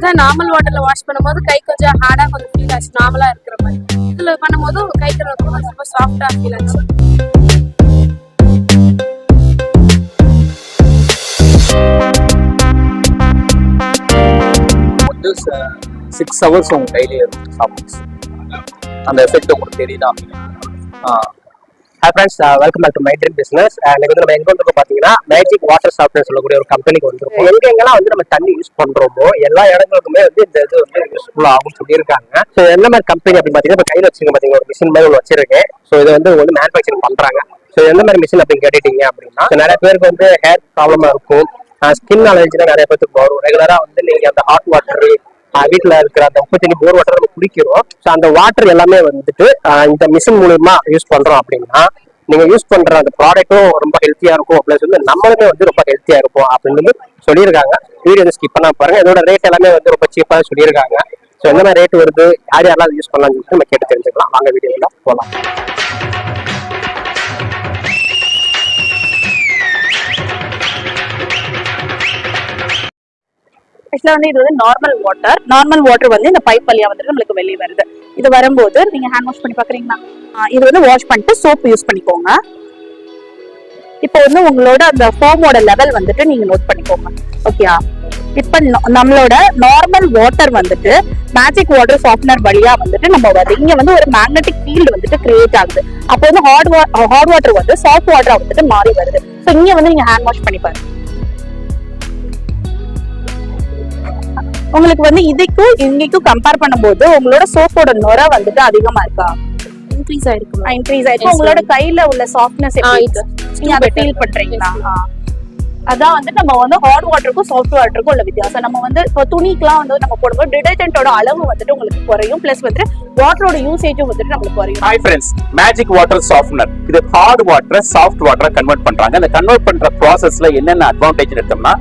முத நார்மல் வாட்டர்ல வாஷ் பண்ணும்போது கை கொஞ்சம் ஹார்டா கொஞ்சம் ஃபீல் ஆச்சு. நார்மலா இருக்கிற மாதிரி. இதுல பண்ணும்போது கை கொஞ்சம் ரொம்ப சாஃப்டா ஃபீல் ஆச்சு. சிக்ஸ் ஹவர்ஸ் உங்க கையிலே இருக்கும் சாப்பிட்டு அந்த எஃபெக்ட் உங்களுக்கு தெரியுதா? Hi friends welcome back to my dream business இன்னைக்கு வந்து நம்ம எங்க வந்து பாத்தீங்கன்னா மேஜிக் வாட்டர் சாஃப்ட்வேர் சொல்லக்கூடிய ஒரு கம்பெனிக்கு வந்திருக்கோம். எங்க எங்கெல்லாம் வந்து நம்ம தண்ணி யூஸ் பண்றோமோ எல்லா இடங்களுக்குமே வந்து இந்த இது வந்து யூஸ்ஃபுல் ஆகும் சொல்லியிருக்காங்க. ஸோ என்ன மாதிரி கம்பெனி அப்படின்னு பாத்தீங்கன்னா இப்போ கையில் வச்சிருக்க பாத்தீங்கன்னா ஒரு மிஷின் மாதிரி ஒன்று வச்சிருக்கேன். ஸோ இது வந்து வந்து மேனுஃபேக்சரிங் பண்றாங்க. ஸோ எந்த மாதிரி மிஷின் அப்படின்னு கேட்டுட்டீங்க அப்படின்னா நிறைய பேருக்கு வந்து ஹேர் ப்ராப்ளமா இருக்கும். ஸ்கின் அலர்ஜினா நிறைய பேருக்கு வரும். ரெகுலரா வந்து நீங்க அந்த ஹாட் வாட்டர் வீட்டுல இருக்கிற அந்த உப்பு தண்ணி போர் வாட்டர் நம்ம குடிக்கிறோம். ஸோ அந்த வாட்டர் எல்லாமே வந்துட்டு இந்த மிஷின் மூலியமா யூஸ் பண்றோம் அப்படின்னா நீங்க யூஸ் பண்ற அந்த ப்ராடக்ட்டும் ரொம்ப ஹெல்த்தியா இருக்கும். ப்ளஸ் வந்து நம்மளுமே வந்து ரொம்ப ஹெல்த்தியா இருக்கும் அப்படின்னு சொல்லியிருக்காங்க. வீடியோ வந்து ஸ்கிப் பண்ணா பாருங்க. இதோட ரேட் எல்லாமே வந்து ரொம்ப சீப்பா சொல்லியிருக்காங்க. ஸோ என்ன மாதிரி ரேட் வருது யார் யாரெல்லாம் யூஸ் பண்ணலாம்னு சொல்லிட்டு நம்ம கேட்டு தெரிஞ்சுக்கலாம். வாங்க வீடியோல போகலாம் கேஸ்ல வந்து இது வந்து நார்மல் வாட்டர் நார்மல் வாட்டர் வந்து இந்த பைப் வழியா வந்துட்டு நம்மளுக்கு வெளியே வருது. இது வரும்போது நீங்க ஹேண்ட் வாஷ் பண்ணி பாக்குறீங்களா? இது வந்து வாஷ் பண்ணிட்டு சோப் யூஸ் பண்ணிக்கோங்க. இப்போ வந்து உங்களோட அந்த ஃபோமோட லெவல் வந்துட்டு நீங்க நோட் பண்ணிக்கோங்க. ஓகேயா இப்ப நம்மளோட நார்மல் வாட்டர் வந்துட்டு மேஜிக் வாட்டர் சாஃப்ட்னர் வழியா வந்துட்டு நம்ம வருது. இங்க வந்து ஒரு மேக்னெட்டிக் ஃபீல்டு வந்துட்டு கிரியேட் ஆகுது. அப்போ வந்து ஹாட் ஹாட் வாட்டர் வந்து சாஃப்ட் வாட்டரா வந்துட்டு மாறி வருது. ஸோ இங்க வந்து நீங்க ஹேண்ட் வாஷ் பண்ணி பாருங்க. உங்களுக்கு வந்து இதுக்கும் இங்கேக்கும் கம்பேர் பண்ணும்போது உங்களோட சோப்போட நுர வந்துட்டு அதிகமா இருக்கா? இன்க்ரீஸ் ஆயிருக்கு இன்க்ரீஸ் ஆயிருக்கு. Yes, உங்களோட கையில உள்ள சாஃப்ட்னஸ் நீங்க அதை. ஃபீல் பண்றீங்களா. அதான் வந்து நம்ம வந்து ஹாட் வாட்டருக்கும் சாஃப்ட் வாட்டருக்கும் உள்ள வித்தியாசம். நம்ம வந்து இப்போ துணிக்கெல்லாம் வந்து நம்ம போடும்போது டிடர்ஜென்ட்டோட அளவு வந்துட்டு உங்களுக்கு குறையும். பிளஸ் வந்துட்டு வாட்டரோட யூசேஜும் வந்துட்டு நம்மளுக்கு குறையும். Hi friends magic water softener இது ஹார்ட் வாட்டரை சாஃப்ட் வாட்டரா கன்வெர்ட் பண்றாங்க. அந்த கன்வெர்ட் பண்ற ப்ராசஸ்ல என்னென்ன அட்வான்டேஜ் எடுத்தோம்னா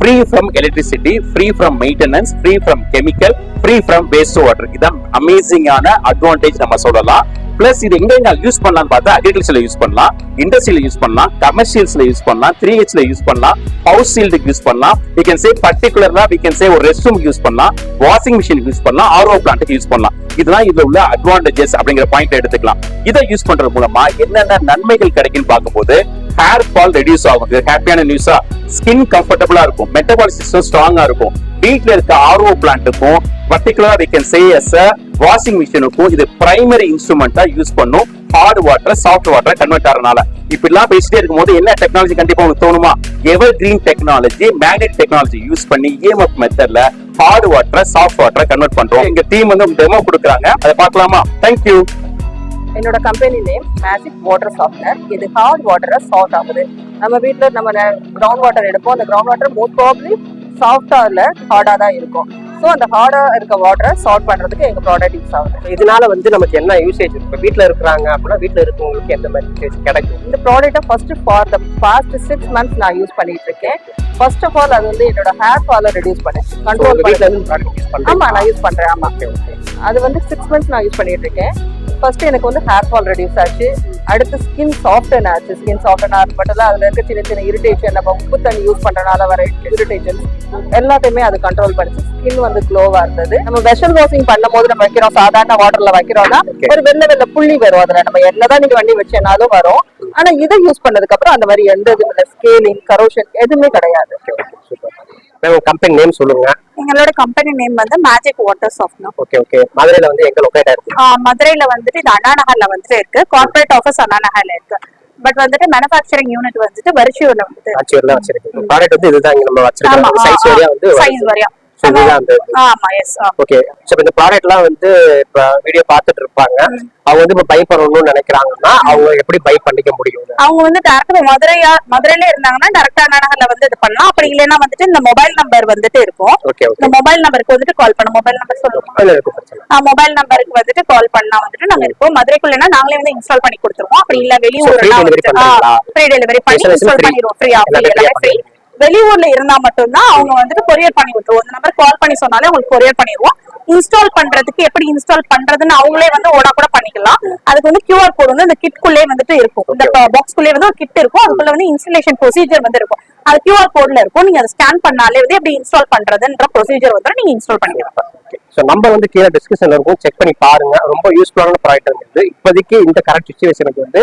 free from electricity free from maintenance free from chemical free from waste water இதான் அமேசிங்கான அட்வான்டேஜ் நம்ம சொல்லலாம். பிளஸ் இது எங்க எங்க யூஸ் பண்ணலாம்னு பார்த்தா அக்ரிகல்ச்சர்ல யூஸ் பண்ணலாம் இண்டஸ்ட்ரியில யூஸ் பண்ணலாம் கமர்ஷியல்ஸ்ல யூஸ் பண்ணலாம் த்ரீ ஹெச்ல யூஸ் பண்ணலாம் ஹவுஸ் சீல்டுக்கு யூஸ் பண்ணலாம். We can say particularly we can say ஒரு ரெஸ்ட் ரூம் யூஸ் பண்ணலாம் வாஷிங் மிஷின் யூஸ் பண்ணலாம் ஆர்ஓ பிளான்ட்டுக்கு யூஸ் பண்ணலாம். இதெல்லாம் இதுல உள்ள அட்வான்டேஜஸ் அப்படிங்கிற பாயிண்ட் எடுத்துக்கலாம். இதை யூஸ் பண்றது மூலமா என்னென்ன நன்மைகள் கிடைக்குன்னு பார்க்கும்போது ஹேர் ஃபால் ரெடியூஸ் ஆகும் இது ஹாப்பியான நியூஸா ஸ்கின் கம்ஃபர்டபுளா இருக்கும். மெட்டபாலிக் சிஸ்டம் ஸ்ட்ராங்கா இருக்கும். வீட்ல இருக்க ஆர்ஓ பிளான்ட்டுக்கும் பர்டிகுலரா we can say S washing மிஷினுக்கும் இது பிரைமரி இன்ஸ்ட்ருமெண்டா யூஸ் பண்ணும். Hard water soft water convert ஆகிறனால இப்படி எல்லாம் பேசிட்டே இருக்கும்போது என்ன டெக்னாலஜி கண்டிப்பா உங்களுக்கு தோணுமா? Evergreen technology magnet technology use பண்ணி இஎம்எஃப் மெத்தட்ல ஹார்ட் வாட்டரை சாஃப்ட் வாட்டரை கன்வெர்ட் பண்றோம். எங்க டீம் வந்து டெமோ கொடுக்குறாங்க. அதை பார்க்கலாமா? தேங்க்யூ என்னோட company name magic water softener இது ஹார்ட் வாட்டரை சால்ட் ஆகுது. நம்ம வீட்டில் நம்ம கிரவுண்ட் வாட்டர் எடுப்போம். அந்த கிரவுண்ட் வாட்டர் மோஸ்ட் ப்ராப்ளி சாஃப்டா இல்ல ஹார்டா தான் இருக்கும். ஸோ அந்த ஹார்டா இருக்க வாட்டரை சால்ட் பண்றதுக்கு எங்க ப்ராடக்ட் யூஸ் ஆகுது. இதனால வந்து நமக்கு என்ன யூசேஜ் இப்போ வீட்ல இருக்கிறாங்க அப்படின்னா வீட்ல இருக்கவங்களுக்கு எந்த மாதிரி யூசேஜ் கிடைக்கும்? இந்த ப்ராடக்ட்டை first for the past six months நான் யூஸ் பண்ணிட்டு இருக்கேன். ஃபர்ஸ்ட் ஆஃப் ஆல் அது வந்து என்னோட ஹேர் ஃபாலை ரெடியூஸ் So, கண்ட்ரோல் ஆமா நான் யூஸ் பண்றேன். ஆமா. அது வந்து சிக்ஸ் மந்த்ஸ் நான் யூஸ் பண்ணிட்டு இருக்கேன். ஃபர்ஸ்ட் எனக்கு வந்து ஹேர் ஃபால் ரெடியூஸ் ஆச்சு. அடுத்து ஸ்கின் சாஃப்டன் ஆச்சு. ஸ்கின் சாஃப்டன் ஆகுது மட்டும் இல்ல அதுல இருக்க சின்ன சின்ன இரிட்டேஷன் நம்ம உப்பு தண்ணி யூஸ் பண்றதுனால வர இரிட்டேஷன் எல்லாத்தையுமே அது கண்ட்ரோல் பண்ணிச்சு. ஸ்கின் வந்து க்ளோவா இருந்தது. நம்ம வெஷல் வாஷிங் பண்ணும் போது நம்ம வைக்கிறோம். சாதாரண வாட்டர்ல வைக்கிறோம்னா. ஒரு வெள்ளை வெள்ளை புள்ளி வரும் அதுல. நம்ம என்னதான் நீங்க வண்டி வச்சேனாலும் வரும். ஆனா இதை யூஸ் பண்ணதுக்கு அப்புறம் அந்த மாதிரி எந்த இதுவும் இல்லை ஸ்கேலிங் கரோஷன் எதுவுமே கிடையாது. கம்பெனி நேம் சொல்லுங்க. எங்களோட கம்பெனி நேம் வந்து magic water softener okay okay மதுரையில வந்து எங்க லொக்கேட் ஆயிருக்கு மதுரையில வந்துட்டு இது அண்ணா நகர்ல வந்துட்டு இருக்கு. கார்பரேட் ஆஃபீஸ் அண்ணா நகர்ல இருக்கு. பட் வந்துட்டு மேனுஃபேக்சரிங் யூனிட் வந்துட்டு வருஷூர்ல வந்துட்டு ஆட்சியூர்ல தான் வச்சிருக்கீங்க ப்ராடக்ட் வந்து இதுதான் இங்க நம்ம வச்சிருக்கோம் சைஸ் வரையா வந்து சைஸ் வரையா. ஆமா எஸ் ஓகே இந்த வந்து இப்ப வீடியோ பார்த்துட்டு இருப்பாங்க. அவங்க வந்து இப்ப பை பண்ணணும்னு நினைக்கிறாங்கன்னா அவங்க எப்படி பை பண்ணிக்க முடியும்? அவங்க வந்து டேரக்டா மதுரையா மதுரையில இருந்தாங்கன்னா டேரக்டா அண்ணா நகர்ல வந்து இது பண்ணலாம். அப்படி இல்லைன்னா வந்துட்டு இந்த மொபைல் நம்பர் வந்துட்டு இருக்கும். இந்த மொபைல் நம்பருக்கு வந்துட்டு கால் பண்ண. மொபைல் நம்பர் சொல்லுங்க. மொபைல் நம்பருக்கு வந்துட்டு கால் பண்ணா வந்துட்டு நாங்க இருப்போம். மதுரைக்குள்ளனா நாங்களே வந்து இன்ஸ்டால் பண்ணி கொடுத்துருவோம். அப்படி இல்ல பண்றீங்களா? ஃப்ரீ டெலிவரி பண்ணி இன்ஸ்டால். பண்ணிடுவோம். ஆ எல்லாமே ஃப்ரீ வெளியூர்ல இருந்தா மட்டும்தான் அவங்க வந்துட்டு கொரியர் பண்ணி விட்டுருவோம். இந்த நம்பர் கால் பண்ணி சொன்னாலே உங்களுக்கு கொரியர் பண்ணிடுவோம். இன்ஸ்டால் பண்றதுக்கு எப்படி இன்ஸ்டால் பண்றதுன்னு அவங்களே வந்து ஓடா கூட பண்ணிக்கலாம். அதுக்கு வந்து QR கோட் வந்து அந்த கிட்குள்ளே வந்துட்டு இருக்கும். இந்த பாக்ஸ்குள்ளே வந்து ஒரு கிட் இருக்கும். அதுக்குள்ள வந்து இன்ஸ்டலேஷன் ப்ரொசீஜர் வந்து இருக்கும். அது QR கோட்ல இருக்கும். நீங்க அதை ஸ்கேன் பண்ணாலே வந்து எப்படி இன்ஸ்டால் பண்றதுன்ற ப்ரொசீஜர் வந்து நீங்க இன்ஸ்டால் பண்ணிக்கலாம். ஸோ நம்பர் வந்து கீழே டிஸ்கிரிப்ஷன்ல இருக்கும். செக் பண்ணி பாருங்க. ரொம்ப யூஸ்ஃபுல்லான ப்ராடக்ட் இருக்குது இப்போதைக்கு இந்த கரெக்ட் சுச்சுவேஷனுக்கு வந்து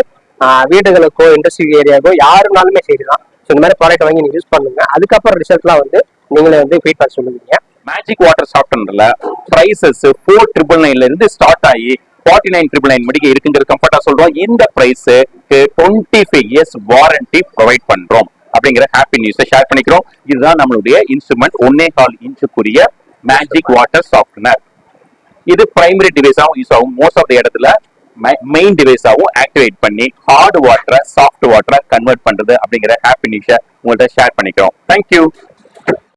வீடுகளுக்கோ இண்டஸ்ட்ரி ஏரியாக்கோ யாருனாலுமே சரிதான் ஸோ இந்த மாதிரி ப்ராடக்ட் வாங்கி நீங்க யூஸ் பண்ணுங்க. அதுக்கப்புறம் ரிசல்ட்லாம் வந்து நீங்களே வந்து ஃபீட்பேக் சொல்லுவீங்க. மேஜிக் வாட்டர் சாஃப்ட்னர்ல ப்ரைசஸ் ஃபோர் ட்ரிபிள் நைன்ல இருந்து ஸ்டார்ட் ஆகி ஃபார்ட்டி நைன் ட்ரிபிள் நைன் முடிக்க இருக்குங்கிற கம்ஃபர்ட்டா சொல்றோம். இந்த ப்ரைஸுக்கு twenty five years warranty provide பண்றோம் அப்படிங்கிற ஹாப்பி நியூஸை ஷேர் பண்ணிக்கிறோம். இதுதான் நம்மளுடைய இன்ஸ்ட்ருமெண்ட் ஒன்னே கால் இன்ச்சுக்குரிய மேஜிக் வாட்டர் சாஃப்ட்னர் இது பிரைமரி டிவைஸாகவும் யூஸ் ஆகும். மோஸ்ட் ஆஃப் த இடத்துல மெயின் டிவைஸாகவும் ஆக்டிவேட் பண்ணி ஹார்ட் வாட்டரை சாஃப்ட் வாட்டரை கன்வெர்ட் பண்றது அப்படிங்கிற ஹாப்பினிஷை உங்கள்கிட்ட ஷேர் பண்ணிக்கிறோம். தேங்க்யூ